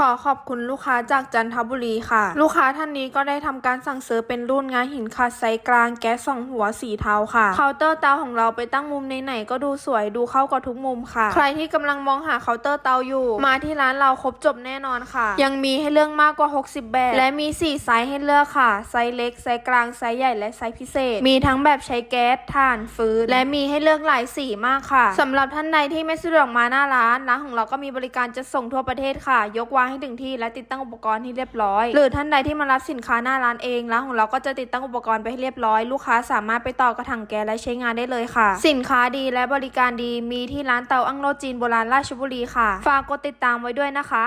ขอขอบคุณลูกค้าจากจันทบุรีค่ะ ลูกค้าท่านนี้ก็ได้ทำการสั่งซื้อเป็นรุ่นงานหินขัดไซส์กลางแก๊สสองหัวสีเทาค่ะเคาน์เตอร์เตาของเราไปตั้งมุมไหนๆก็ดูสวยดูเข้ากับทุกมุมค่ะ ใครที่กำลังมองหาเคาน์เตอร์เตาอยู่ มาที่ร้านเราครบจบแน่นอนค่ะ ยังมีให้เลือกมากกว่า 60 แบบ และมี 4 ไซส์ให้เลือกค่ะ ไซส์เล็กไซส์กลางไซส์ใหญ่และไซส์พิเศษ มีทั้งแบบใช้แก๊สถ่านฟืนและมีให้เลือกหลายสีมากค่ะสำหรับท่านใดที่ไม่สะดวกมาหน้าร้านร้านของเราก็มีบริการจะส่งทั่วประเทศค่ะ ยกวางให้ถึงที่และติดตั้งอุปกรณ์ให้เรียบร้อย หรือท่านใดที่มารับสินค้าหน้าร้านเองร้านของเราก็จะติดตั้งอุปกรณ์ไปให้เรียบร้อย ลูกค้าสามารถไปต่อกระถางแก๊สและใช้งานได้เลยค่ะ สินค้าดีและบริการดีมีที่ร้านเตาอั้งโลจีนโบราณราชบุรีค่ะ ฝากกดติดตามไว้ด้วยนะคะ